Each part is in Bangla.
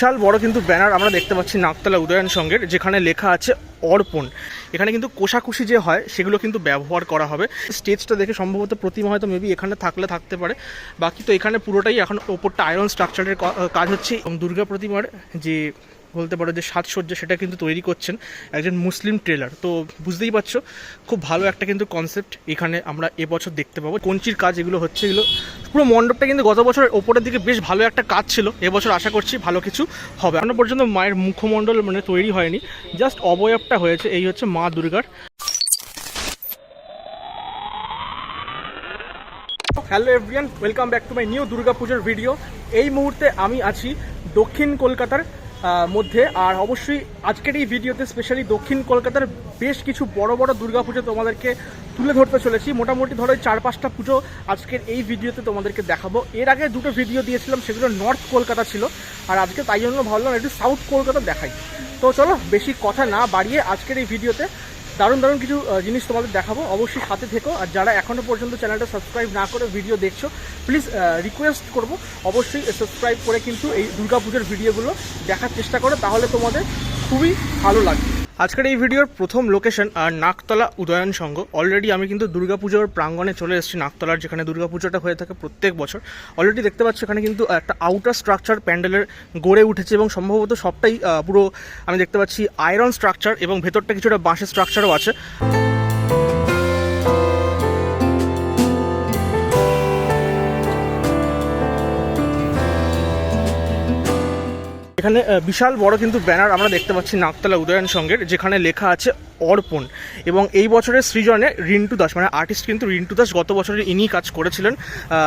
বিশাল বড় কিন্তু ব্যানার আমরা দেখতে পাচ্ছি নাকতলা উদয়ন সঙ্গের যেখানে লেখা আছে অর্পণ। এখানে কিন্তু কোষাকুষি যে হয়, সেগুলো কিন্তু ব্যবহার করা হবে। স্টেজটা দেখে সম্ভবত প্রতিমা হয়তো মেবি এখানে থাকলে থাকতে পারে। বাকি তো এখানে পুরোটাই এখন ওপরটা আয়রন স্ট্রাকচারের কাজ হচ্ছে। এবং দুর্গা প্রতিমার যে বলতে পারো যে সাজসজ্জা সেটা কিন্তু তৈরি করছেন একজন মুসলিম ট্রেলার তো বুঝতেই পারছ, খুব ভালো একটা কিন্তু কনসেপ্ট এখানে আমরা এবছর দেখতে পাবো। কঞ্চির কাজ এগুলো হচ্ছে এগুলো, পুরো মণ্ডপটা কিন্তু গত বছর ওপরের দিকে বেশ ভালো একটা কাজ ছিল। এবছর আশা করছি ভালো কিছু হবে। এখনও পর্যন্ত মায়ের মুখমণ্ডল মানে তৈরি হয়নি জাস্ট অবয়বটা হয়েছে, এই হচ্ছে মা দুর্গার। Hello everyone welcome back to my new Durga পুজোর ভিডিও এই মুহূর্তে আমি আছি দক্ষিণ কলকাতার মধ্যে। আর অবশ্যই আজকের এই ভিডিওতে স্পেশালি দক্ষিণ কলকাতার বেশ কিছু বড় বড় দুর্গা পুজো তোমাদেরকে তুলে ধরতে চলেছি। মোটামুটি ধরো চার পাঁচটা পুজো আজকের এই ভিডিওতে তোমাদেরকে দেখাবো। এর আগে দুটো ভিডিও দিয়েছিলাম, সেগুলো নর্থ কলকাতা ছিল। আর আজকে তাই জন্য ভাবলাম একটু সাউথ কলকাতা দেখাই। তো চলো, বেশি কথা না বাড়িয়ে আজকের এই ভিডিওতে দারুণ দারুণ কিছু জিনিস তোমাদের দেখাবো। অবশ্যই সাথে থেকো। আর যারা এখনও পর্যন্ত চ্যানেলটা সাবস্ক্রাইব না করে ভিডিও দেখছ প্লিজ রিকোয়েস্ট করব। অবশ্যই সাবস্ক্রাইব করে কিন্তু এই দুর্গাপুজোর ভিডিওগুলো দেখার চেষ্টা করো, তাহলে তোমাদের খুবই ভালো লাগবে। আজকের এই ভিডিওর প্রথম লোকেশন নাকতলা উদয়ন সংঘ। অলরেডি আমি কিন্তু দুর্গাপুজোর প্রাঙ্গণে চলে এসেছি নাকতলার যেখানে দুর্গাপুজোটা হয়ে থাকে প্রত্যেক বছর। অলরেডি দেখতে পাচ্ছি এখানে কিন্তু একটা আউটার স্ট্রাকচার প্যান্ডেলের গড়ে উঠেছে এবং সম্ভবত সবটাই পুরো আমি দেখতে পাচ্ছি আয়রন স্ট্রাকচার এবং ভেতরটা কিছুটা বাঁশের স্ট্রাকচারও আছে। এখানে বিশাল বড় কিন্তু ব্যানার আমরা দেখতে পাচ্ছি নাকতলা উদয়ন সঙ্গের যেখানে লেখা আছে অর্পণ। এবং এই বছরের সৃজনে রিন্টু দাস মানে আর্টিস্ট কিন্তু রিন্টু দাস গত বছরের ইনি কাজ করেছিলেন।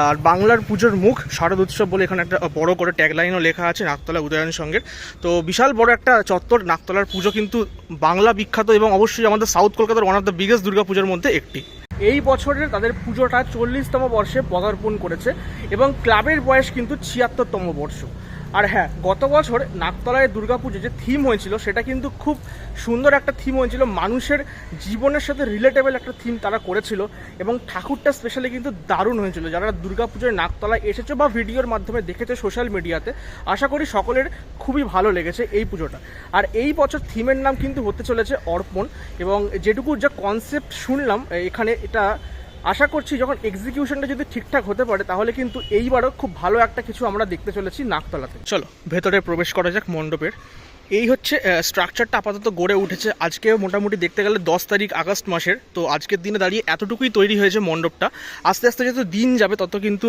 আর বাংলার পুজোর মুখ শারদ উৎসব বলে এখানে একটা বড় করে ট্যাগলাইনও লেখা আছে নাকতলা উদয়ন সঙ্গের তো বিশাল বড় একটা চত্বর নাকতলার পুজো কিন্তু বাংলা বিখ্যাত এবং অবশ্যই আমাদের সাউথ কলকাতার one of the biggest Durga পুজোর মধ্যে একটি। এই বছরের তাদের পুজোটা চল্লিশতম বর্ষে পদার্পণ করেছে এবং ক্লাবের বয়স কিন্তু ছিয়াত্তরতম বর্ষ। আর হ্যাঁ গত বছর নাকতলায় দুর্গাপুজো যে থিম হয়েছিল, সেটা কিন্তু খুব সুন্দর একটা থিম হয়েছিল। মানুষের জীবনের সাথে রিলেটেবল একটা থিম তারা করেছিল এবং ঠাকুরটা স্পেশালি কিন্তু দারুণ হয়েছিল। যারা দুর্গাপুজোয় নাকতলায় এসেছ বা ভিডিওর মাধ্যমে দেখেছ সোশ্যাল মিডিয়াতে আশা করি সকলের খুবই ভালো লেগেছে এই পুজোটা। আর এই বছর থিমের নাম কিন্তু হতে চলেছে অর্পণ এবং যেটুকু যা কনসেপ্ট শুনলাম এখানে এটা আশা করছি যখন এক্সিকিউশনটা যদি ঠিকঠাক হতে পারে, তাহলে কিন্তু এইবারও খুব ভালো একটা কিছু আমরা দেখতে চলেছি নাকতলাতে। চলো, ভেতরে প্রবেশ করা যাক মণ্ডপের। এই হচ্ছে স্ট্রাকচারটা আপাতত গড়ে উঠেছে। আজকে মোটামুটি দেখতে গেলে দশ তারিখ আগস্ট মাসের। তো আজকের দিনে দাঁড়িয়ে এতটুকুই তৈরি হয়েছে মণ্ডপটা। আস্তে আস্তে যত দিন যাবে, তত কিন্তু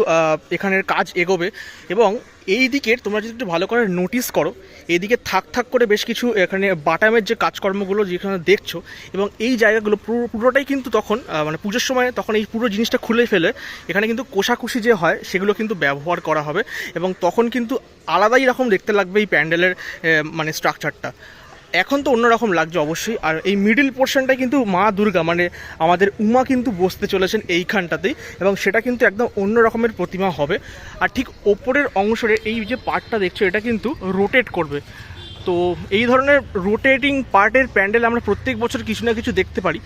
এখানের কাজ এগোবে। এবং এই দিকের তোমরা যদি একটু ভালো করে নোটিস করো এইদিকে থাক থাক করে বেশ কিছু এখানে বাটামের যে কাজকর্মগুলো যেখানে দেখছ এবং এই জায়গাগুলো পুরো, পুরোটাই কিন্তু তখন মানে পুজোর সময় তখন এই পুরো জিনিসটা খুলে ফেলে। এখানে কিন্তু কোষাকুষি যে হয় সেগুলো কিন্তু ব্যবহার করা হবে এবং তখন কিন্তু আলাদাই রকম দেখতে লাগবে এই প্যান্ডেলের মানে স্ট্রাকচারটা এখন তো অন্যরকম লাগছে অবশ্যই। আর এই মিডিল পোর্শনটা কিন্তু মা দুর্গা মানে আমাদের উমা কিন্তু বসতে চলেছেন এইখানটাতেই এবং সেটা কিন্তু একদম অন্য রকমের প্রতিমা হবে। আর ঠিক ওপরের অংশের এই যে পার্টটা দেখছ, এটা কিন্তু রোটেট করবে। তো এই ধরনের রোটেটিং পার্টের প্যান্ডেল আমরা প্রত্যেক বছর কিছু না কিছু দেখতে পারি।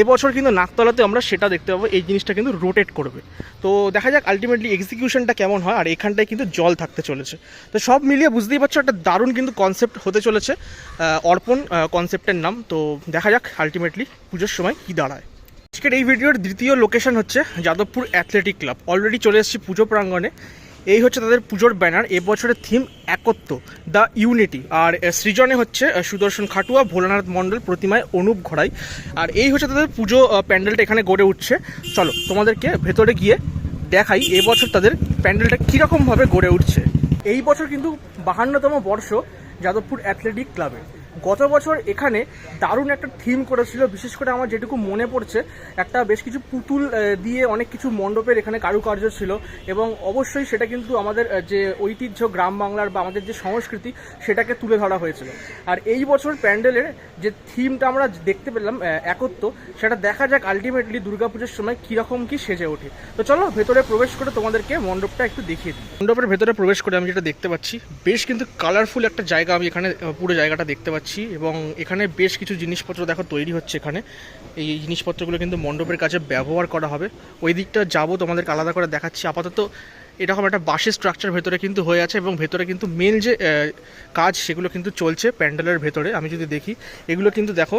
এবছর কিন্তু নাকতলাতে আমরা সেটা দেখতে পাবো, এই জিনিসটা কিন্তু রোটেট করবে। তো দেখা যাক আলটিমেটলি এক্সিকিউশনটা কেমন হয় আর এখানটায় কিন্তু জল থাকতে চলেছে। তো সব মিলিয়ে বুঝতেই পারছ একটা দারুণ কিন্তু কনসেপ্ট হতে চলেছে অর্পণ কনসেপ্টের নাম। তো দেখা যাক আলটিমেটলি পুজোর সময় কী দাঁড়ায়। আজকের এই ভিডিওর দ্বিতীয় লোকেশন হচ্ছে যাদবপুর অ্যাথলেটিক ক্লাব অলরেডি চলে এসেছি পুজো প্রাঙ্গণে। এই হচ্ছে তাদের পুজোর ব্যানার এবছরের থিম একত্ব দ্য ইউনিটি আর সৃজনে হচ্ছে সুদর্শন খাটুয়া, ভোলানাথ মণ্ডল, প্রতিমায় অনুপ ঘোড়াই। আর এই হচ্ছে তাদের পুজো প্যান্ডেলটা এখানে গড়ে উঠছে। চলো, তোমাদেরকে ভেতরে গিয়ে দেখাই এবছর তাদের প্যান্ডেলটা কীরকমভাবে গড়ে উঠছে। এই বছর কিন্তু বাহান্নতম বর্ষ যাদবপুর অ্যাথলেটিক ক্লাবে। গত বছর এখানে দারুণ একটা থিম করেছিল। বিশেষ করে আমার যেটুকু মনে পড়ছে, একটা বেশ কিছু পুতুল দিয়ে অনেক কিছু মণ্ডপের এখানে কারুকার্য ছিল এবং অবশ্যই সেটা কিন্তু আমাদের যে ঐতিহ্য গ্রাম বাংলার বা আমাদের যে সংস্কৃতি, সেটাকে তুলে ধরা হয়েছিল। আর এই বছর প্যান্ডেলের যে থিমটা আমরা দেখতে পেলাম একত্র সেটা দেখা যাক আলটিমেটলি দুর্গাপুজোর সময় কীরকম কি সেজে ওঠে। তো চলো, ভেতরে প্রবেশ করে তোমাদেরকে মণ্ডপটা একটু দেখিয়ে দিই। মণ্ডপের ভেতরে প্রবেশ করে আমি যেটা দেখতে পাচ্ছি, বেশ কিন্তু কালারফুল একটা জায়গা আমি এখানে পুরো জায়গাটা দেখতে পাচ্ছি। এবং এখানে বেশ কিছু জিনিসপত্র দেখো তৈরি হচ্ছে এখানে। এই জিনিসপত্রগুলো কিন্তু মণ্ডপের কাছে ব্যবহার করা হবে। ওই দিকটা যাব, তোমাদেরকে আলাদা করে দেখাচ্ছি। আপাতত এরকম একটা বাঁশের স্ট্রাকচার ভেতরে কিন্তু হয়ে আছে এবং ভেতরে কিন্তু মেন যে কাজ সেগুলো কিন্তু চলছে প্যান্ডেলের ভেতরে, আমি যদি দেখি। এগুলো কিন্তু দেখো,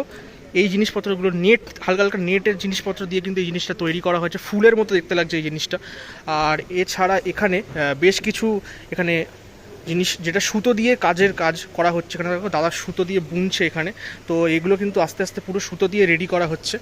এই জিনিসপত্রগুলো নেট হালকা হালকা নেটের জিনিসপত্র দিয়ে কিন্তু এই জিনিসটা তৈরি করা হয়েছে। ফুলের মতো দেখতে লাগছে এই জিনিসটা। আর এছাড়া এখানে বেশ কিছু এখানে জিনিস, যেটা সুতো দিয়ে কাজের কাজ করা হচ্ছে এখানে। দেখো দাদা সুতো দিয়ে বুনছে এখানে। তো এগুলো কিন্তু আস্তে আস্তে পুরো সুতো দিয়ে রেডি করা হচ্ছে।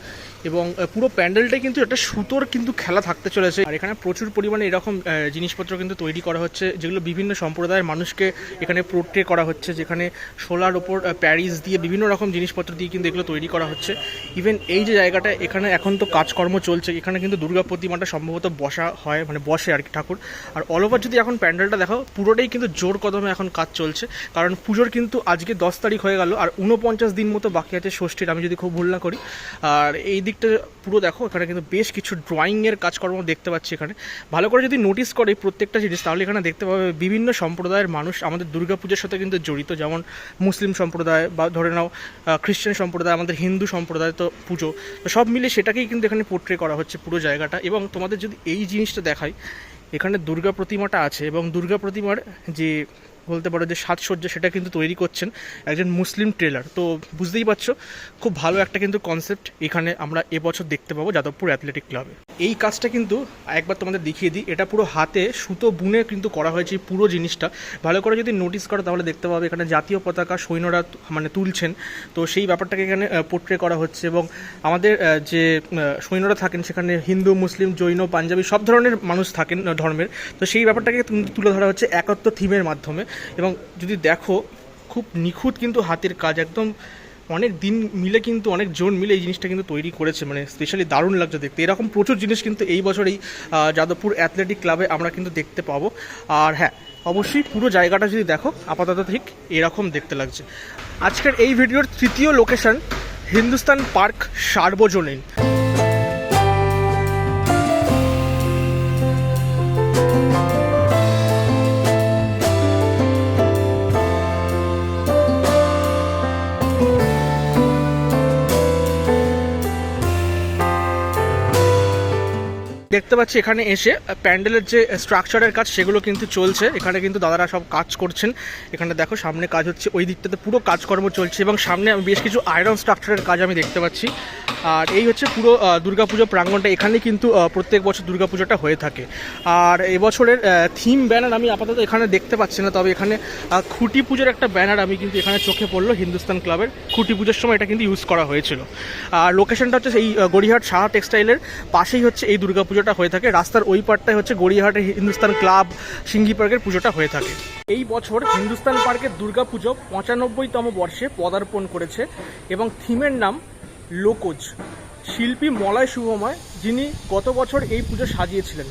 এবং পুরো প্যান্ডেলটাই কিন্তু একটা সুতোর কিন্তু খেলা থাকতে চলেছে। আর এখানে প্রচুর পরিমাণে এরকম জিনিসপত্র কিন্তু তৈরি করা হচ্ছে, যেগুলো বিভিন্ন সম্প্রদায়ের মানুষকে এখানে পোর্ট্রে করা হচ্ছে, যেখানে সোলার ওপর প্যারিস দিয়ে বিভিন্ন রকম জিনিসপত্র দিয়ে কিন্তু এগুলো তৈরি করা হচ্ছে। ইভেন এই যে জায়গাটা, এখানে এখন তো কাজকর্ম চলছে, এখানে কিন্তু দুর্গা প্রতিমাটা সম্ভবত বসা হয় মানে বসে আর কি ঠাকুর। আর অল ওভার যদি এখন প্যান্ডেলটা দেখো পুরোটাই কিন্তু জোর কদমে এখন কাজ চলছে, কারণ পুজোর কিন্তু আজকে দশ তারিখ হয়ে গেল, আর উনপঞ্চাশ দিন মতো বাকি আছে ষষ্ঠীর, আমি যদি খুব ভুল না করি। আর এই দিকটা পুরো দেখো, এখানে কিন্তু বেশ কিছু ড্রয়িংয়ের কাজকর্ম দেখতে পাচ্ছি এখানে। ভালো করে যদি নোটিস করে প্রত্যেকটা জিনিস, তাহলে এখানে দেখতে পাবে বিভিন্ন সম্প্রদায়ের মানুষ আমাদের দুর্গাপূজার সাথে কিন্তু জড়িত। যেমন মুসলিম সম্প্রদায় বা ধরে নাও খ্রিস্টান সম্প্রদায়, আমাদের হিন্দু সম্প্রদায় তো পুজো। তো সব মিলে সেটাকেই কিন্তু এখানে পোর্ট্রে করা হচ্ছে পুরো জায়গাটা। এবং তোমাদের যদি এই জিনিসটা দেখাই, এখানে দুর্গা প্রতিমাটা আছে এবং দুর্গা প্রতিমার যে বলতে পারো যে সাজসজ্জা সেটা কিন্তু তৈরি করছেন একজন মুসলিম ট্রেলার তো বুঝতেই পারছ, খুব ভালো একটা কিন্তু কনসেপ্ট এখানে আমরা এবছর দেখতে পাবো যাদবপুর অ্যাথলেটিক ক্লাবে এই কাজটা কিন্তু একবার তোমাদের দেখিয়ে দিই। এটা পুরো হাতে সুতো বুনে কিন্তু করা হয়েছে পুরো জিনিসটা। ভালো করে যদি নোটিস করো তাহলে দেখতে পাবে এখানে জাতীয় পতাকা সৈন্যরা মানে তুলছেন। তো সেই ব্যাপারটাকে এখানে পোর্ট্রে করা হচ্ছে এবং আমাদের যে সৈন্যরা থাকেন সেখানে হিন্দু, মুসলিম, জৈন, পাঞ্জাবি সব ধরনের মানুষ থাকেন ধর্মের। তো সেই ব্যাপারটাকে তুলে ধরা হচ্ছে একাত্ম থিমের মাধ্যমে। এবং যদি দেখো, খুব নিখুঁত কিন্তু হাতের কাজ। একদম অনেক দিন মিলে কিন্তু, অনেক জন মিলে এই জিনিসটা কিন্তু তৈরি করেছে মানে স্পেশালি দারুণ লাগছে দেখতে। এরকম প্রচুর জিনিস কিন্তু এই বছর এই যাদবপুর অ্যাথলেটিক ক্লাবে আমরা কিন্তু দেখতে পাবো। আর হ্যাঁ অবশ্যই পুরো জায়গাটা যদি দেখো, আপাতত ঠিক এরকম দেখতে লাগছে। আজকের এই ভিডিওর তৃতীয় লোকেশন হিন্দুস্তান পার্ক সার্বজনীন। দেখতে পাচ্ছি এখানে এসে প্যান্ডেলের যে স্ট্রাকচারের কাজ সেগুলো কিন্তু চলছে। এখানে কিন্তু দাদারা সব কাজ করছেন। এখানে দেখো সামনে কাজ হচ্ছে, ওই দিকটাতে পুরো কাজকর্ম চলছে এবং সামনে আমি বেশ কিছু আয়রন স্ট্রাকচারের কাজ আমি দেখতে পাচ্ছি। আর এই হচ্ছে পুরো দুর্গাপুজো প্রাঙ্গণটা এখানে কিন্তু প্রত্যেক বছর দুর্গাপুজোটা হয়ে থাকে। আর এবছরের থিম ব্যানার আমি আপাতত এখানে দেখতে পাচ্ছি না, তবে এখানে খুঁটি পুজোর একটা ব্যানার আমি কিন্তু এখানে চোখে পড়ল, হিন্দুস্তান ক্লাবের খুঁটি পুজোর সময় এটা কিন্তু ইউজ করা হয়েছিল। আর লোকেশনটা হচ্ছে এই গড়িয়াহাট সাহা টেক্সটাইলের পাশেই হচ্ছে এই দুর্গাপুজোটা হয়ে থাকে। রাস্তার ওই পারটাই হচ্ছে গড়িয়াহাটের হিন্দুস্তান ক্লাব সিঙ্গি পার্কের পুজোটা হয়ে থাকে। এই বছর হিন্দুস্তান পার্কের দুর্গাপুজো পঁচানব্বইতম বর্ষে পদার্পণ করেছে এবং থিমের নাম লোকজ, শিল্পী মলয় শুভময়, যিনি গত বছর এই পুজো সাজিয়েছিলেন।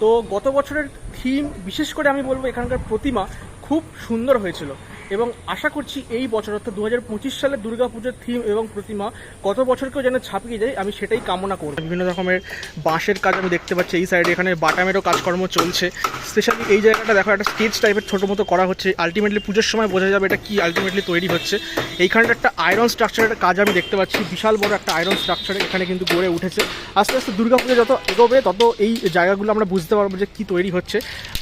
তো গত বছরের থিম বিশেষ করে আমি বলব এখানকার প্রতিমা, খুব সুন্দর হয়েছিল। এবং আশা করছি এই বছর, অর্থাৎ দু হাজার পঁচিশ সালের দুর্গাপুজোর থিম এবং প্রতিমা গত বছরকেও যেন ছাপিয়ে যায়, আমি সেটাই কামনা করব। বিভিন্ন রকমের বাঁশের কাজ আমি দেখতে পাচ্ছি, এই সাইডে এখানে বাটামেরও কাজকর্ম চলছে। স্পেশালি এই জায়গাটা দেখো, একটা স্টেজ টাইপের ছোটো মতো করা হচ্ছে। আলটিমেটলি পুজোর সময় বোঝা যাবে এটা কি আলটিমেটলি তৈরি হচ্ছে। এইখানটা একটা আয়রন স্ট্রাকচারের কাজ আমি দেখতে পাচ্ছি। বিশাল বড় একটা আয়রন স্ট্রাকচার এখানে কিন্তু গড়ে উঠেছে। আস্তে আস্তে দুর্গাপুজো যত এগোবে, তত এই জায়গাগুলো আমরা বুঝতে পারব যে কী তৈরি হচ্ছে।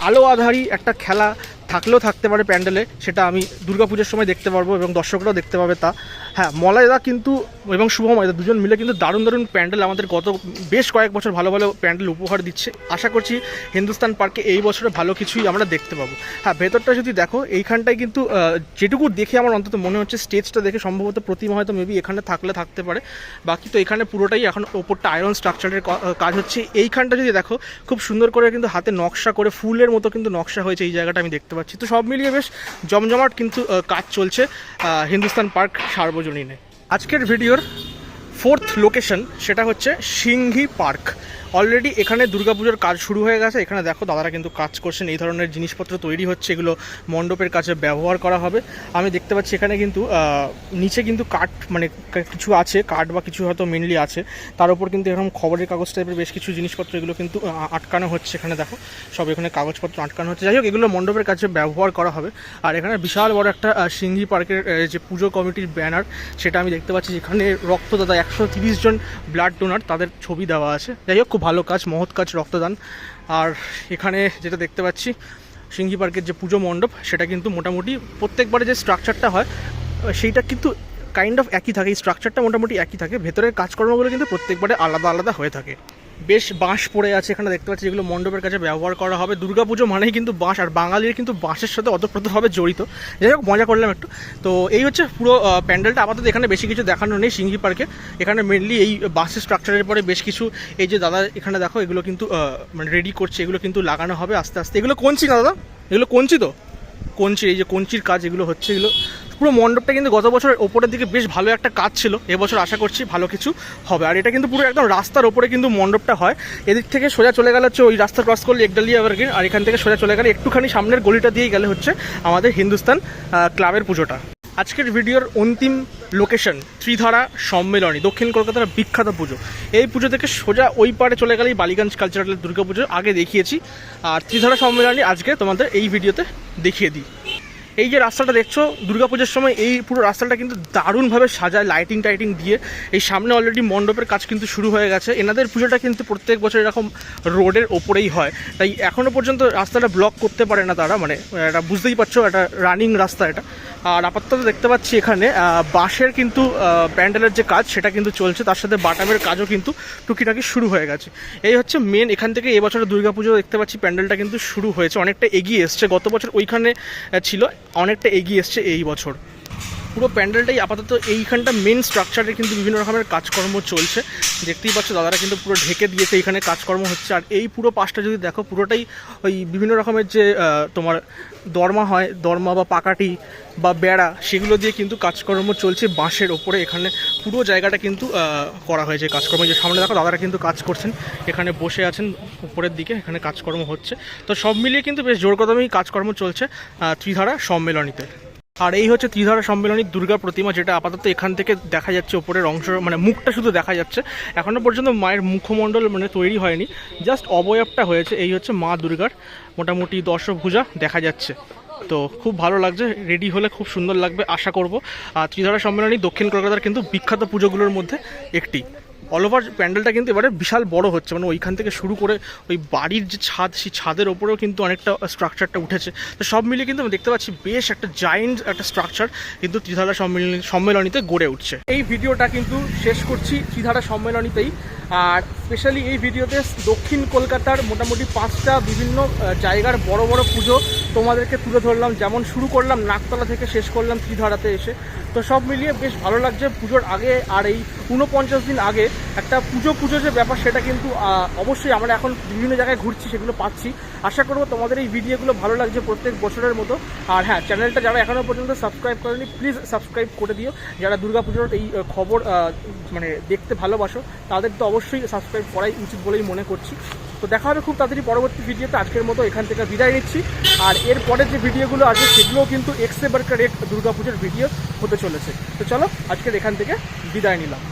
আলো আধারি একটা খেলা থাকলেও থাকতে পারে প্যান্ডেলে, সেটা আমি দুর্গাপুজোর সময় দেখতে পারব এবং দর্শকরাও দেখতে পাবে তা। হ্যাঁ মলয়দা কিন্তু এবং শুভময়দা দুজন মিলে কিন্তু দারুণ দারুণ প্যান্ডেল আমাদের গত বেশ কয়েক বছর ভালো ভালো প্যান্ডেল উপহার দিচ্ছে। আশা করছি হিন্দুস্তান পার্কে এই বছরে ভালো কিছুই আমরা দেখতে পাবো। হ্যাঁ ভেতরটা যদি দেখো, এইখানটায় কিন্তু যেটুকু দেখে আমার অন্তত মনে হচ্ছে, স্টেজটা দেখে সম্ভবত প্রতিমা হয়তো মেবি এখানে থাকলে থাকতে পারে। বাকি তো এখানে পুরোটাই এখন ওপরটা আয়রন স্ট্রাকচারের কাজ হচ্ছে। এইখানটা যদি দেখো, খুব সুন্দর করে কিন্তু হাতে নকশা করে, ফুলের মতো কিন্তু নকশা হয়েছে এই জায়গাটা আমি দেখতে পাচ্ছি। তো সব মিলিয়ে বেশ জমজমাট কিন্তু কাজ চলছে হিন্দুস্তান পার্ক সার্বজনীনে। আজকের ভিডিওর ফোর্থ লোকেশন সেটা হচ্ছে সিংহি পার্ক। অলরেডি এখানে দুর্গাপুজোর কাজ শুরু হয়ে গেছে। এখানে দেখো দাদারা কিন্তু কাজ করছেন, এই ধরনের জিনিসপত্র তৈরি হচ্ছে, এগুলো মণ্ডপের কাছে ব্যবহার করা হবে। আমি দেখতে পাচ্ছি এখানে কিন্তু নিচে কিন্তু কাঠ মানে কিছু আছে, কাঠ বা কিছু হয়তো মেনলি আছে। তার উপর কিন্তু এরকম খবরের কাগজ টাইপের বেশ কিছু জিনিসপত্র, এগুলো কিন্তু আটকানো হচ্ছে এখানে দেখো। সব এখানে কাগজপত্র আটকানো হচ্ছে। যাই হোক, এগুলো মণ্ডপের কাছে ব্যবহার করা হবে। আর এখানে বিশাল বড় একটা সিংহি পার্কের যে পুজো কমিটির ব্যানার, সেটা আমি দেখতে পাচ্ছি যেখানে রক্তদাতা একশো জন ব্লাড ডোনার তাদের ছবি দেওয়া আছে। যাই হোক খুব ভালো কাজ, মহৎ কাজ, রক্তদান। আর এখানে যেটা দেখতে পাচ্ছি সিঙ্গি পার্কের যে পুজো মণ্ডপ, সেটা কিন্তু মোটামুটি প্রত্যেকবারে যে স্ট্রাকচারটা হয়, সেইটা কিন্তু কাইন্ড অফ একই থাকে। এই স্ট্রাকচারটা মোটামুটি একই থাকে। ভেতরের কাজকর্মগুলো কিন্তু প্রত্যেকবারে আলাদা আলাদা হয়ে থাকে। বেশ বাঁশ পড়ে আছে এখানে দেখতে পাচ্ছি, যেগুলো মণ্ডপের কাছে ব্যবহার করা হবে। দুর্গাপুজো মানেই কিন্তু বাঁশ, আর বাঙালির কিন্তু বাঁশের সাথে অতপ্রতভাবে জড়িত। যাই হোক, মজা করলাম একটু। তো এই হচ্ছে পুরো প্যান্ডেলটা। আপাতত এখানে বেশি কিছু দেখানো নেই সিঙ্গি পার্কে। এখানে মেনলি এই বাসের স্ট্রাকচারের পরে বেশ কিছু, এই যে দাদা এখানে দেখো, এগুলো কিন্তু মানে রেডি করছে, এগুলো কিন্তু লাগানো হবে আস্তে আস্তে। এগুলো কঞ্চি না দাদা? এগুলো কঞ্চি তো? কঞ্চি, এই যে কঞ্চির কাজ এগুলো হচ্ছে, এগুলো পুরো মণ্ডপটা কিন্তু গত বছর ওপরের দিকে বেশ ভালো একটা কাজ ছিল। এবছর আশা করছি ভালো কিছু হবে। আর এটা কিন্তু পুরো একদম রাস্তার ওপরে কিন্তু মণ্ডপটা হয়। এদিক থেকে সোজা চলে গেলে হচ্ছে ওই রাস্তা ক্রস করলে একডালিয়া এভারগ্রিন আর এখান থেকে সোজা চলে গেলে একটুখানি সামনের গলিটা দিয়ে গেলে হচ্ছে আমাদের হিন্দুস্তান ক্লাবের পুজোটা। আজকের ভিডিওর অন্তিম লোকেশন ত্রিধারা সম্মেলনী, দক্ষিণ কলকাতার বিখ্যাত পুজো। এই পুজো থেকে সোজা ওই পারে চলে গেলেই বালিগঞ্জ কালচারাল দুর্গাপুজো আগে দেখিয়েছি। আর ত্রিধারা সম্মেলনী আজকে তোমাদের এই ভিডিওতে দেখিয়ে দিই। এই যে রাস্তাটা দেখছ, দুর্গাপুজোর সময় এই পুরো রাস্তাটা কিন্তু দারুণভাবে সাজায় লাইটিং টাইটিং দিয়ে। এই সামনে অলরেডি মণ্ডপের কাজ কিন্তু শুরু হয়ে গেছে। এনাদের পুজোটা কিন্তু প্রত্যেক বছর এরকম রোডের ওপরেই হয়। তাই এখনও পর্যন্ত রাস্তাটা ব্লক করতে পারে না তারা মানে এটা বুঝতেই পারছ, এটা রানিং রাস্তা এটা। আর আপাতত দেখতে পাচ্ছি এখানে বাঁশের কিন্তু প্যান্ডেলের যে কাজ, সেটা কিন্তু চলছে। তার সাথে বাটামের কাজও কিন্তু টুকিটাকি শুরু হয়ে গেছে। এই হচ্ছে মেন এখান থেকে এবছরের দুর্গাপুজো দেখতে পাচ্ছি, প্যান্ডেলটা কিন্তু শুরু হয়েছে। অনেকটা এগিয়ে এসছে। গত বছর ওইখানে ছিল। অনেকটা এগিয়ে এসছে এই বছর। পুরো প্যান্ডেলটাই আপাতত এইখানটা মেন স্ট্রাকচারে কিন্তু বিভিন্ন রকমের কাজকর্ম চলছে। দেখতেই পাচ্ছ, দাদারা কিন্তু পুরো ঢেকে দিয়েছে এখানে কাজকর্ম হচ্ছে। আর এই পুরো পাশটা যদি দেখো, পুরোটাই ওই বিভিন্ন রকমের যে তোমার দরমা হয়, দরমা বা পাকাটি বা বেড়া, সেগুলো দিয়ে কিন্তু কাজকর্ম চলছে বাঁশের ওপরে। এখানে পুরো জায়গাটা কিন্তু করা হয়েছে কাজকর্ম। যে সামনে দেখো, দাদারা কিন্তু কাজ করছেন। এখানে বসে আছেন, উপরের দিকে এখানে কাজকর্ম হচ্ছে। তো সব মিলিয়ে কিন্তু বেশ জোর কদমেই কাজকর্ম চলছে ত্রিধারা সম্মেলনীতে। আর এই হচ্ছে ত্রিধারা সম্মেলনীর দুর্গা প্রতিমা, যেটা আপাতত এখান থেকে দেখা যাচ্ছে ওপরের অংশ মানে মুখটা শুধু দেখা যাচ্ছে। এখনও পর্যন্ত মায়ের মুখমণ্ডল মানে তৈরি হয়নি, জাস্ট অবয়বটা হয়েছে, এই হচ্ছে মা দুর্গার। মোটামুটি দশভুজা দেখা যাচ্ছে। তো খুব ভালো লাগছে রেডি হলে খুব সুন্দর লাগবে, আশা করব। আর ত্রিধারা সম্মেলনী দক্ষিণ কলকাতার কিন্তু বিখ্যাত পুজোগুলোর মধ্যে একটি। অল ওভার প্যান্ডেলটা কিন্তু এবারে বিশাল বড় হচ্ছে। মানে ওইখান থেকে শুরু করে ওই বাড়ির যে ছাদ, সেই ছাদের ওপরেও কিন্তু অনেকটা স্ট্রাকচারটা উঠেছে। তো সব মিলিয়ে কিন্তু আমি দেখতে পাচ্ছি বেশ একটা জায়েন্ট একটা স্ট্রাকচার কিন্তু ত্রিধারা সম্মেলনী সম্মেলনীতে গড়ে উঠছে। এই ভিডিওটা কিন্তু শেষ করছি। ত্রিধারা সম্মেলনীতেই আর স্পেশালি এই ভিডিওতে দক্ষিণ কলকাতার মোটামুটি পাঁচটা বিভিন্ন জায়গার বড় বড় পুজো তোমাদেরকে তুলে ধরলাম। যেমন শুরু করলাম নাকতলা থেকে শেষ করলাম ত্রিধারাতে এসে। তো সব মিলিয়ে বেশ ভালো লাগছে পুজোর আগে আর এই ঊনপঞ্চাশ দিন আগে একটা পুজো পুজো যে ব্যাপার সেটা কিন্তু অবশ্যই আমরা এখন বিভিন্ন জায়গায় ঘুরছি, সেগুলো পাচ্ছি। আশা করব তোমাদের এই ভিডিওগুলো ভালো লাগছে প্রত্যেক বছরের মতো। আর হ্যাঁ চ্যানেলটা যারা এখনও পর্যন্ত সাবস্ক্রাইব করেনি প্লিজ সাবস্ক্রাইব করে দিও। যারা দুর্গাপুজোর এই খবর মানে দেখতে ভালোবাসো, তাদের তো অবশ্যই সাবস্ক্রাইব করাই উচিত বলেই মনে করছি। তো দেখা হবে খুব তাড়াতাড়ি পরবর্তী ভিডিওতে। আজকের মতো এখান থেকে বিদায় নিচ্ছি। আর এর পরের যে ভিডিওগুলো আসবে, সেগুলোও কিন্তু এক্সে বার্কার এক দুর্গাপুজোর ভিডিও হতে চলেছে। তো চলো, আজকের এখান থেকে বিদায় নিলাম।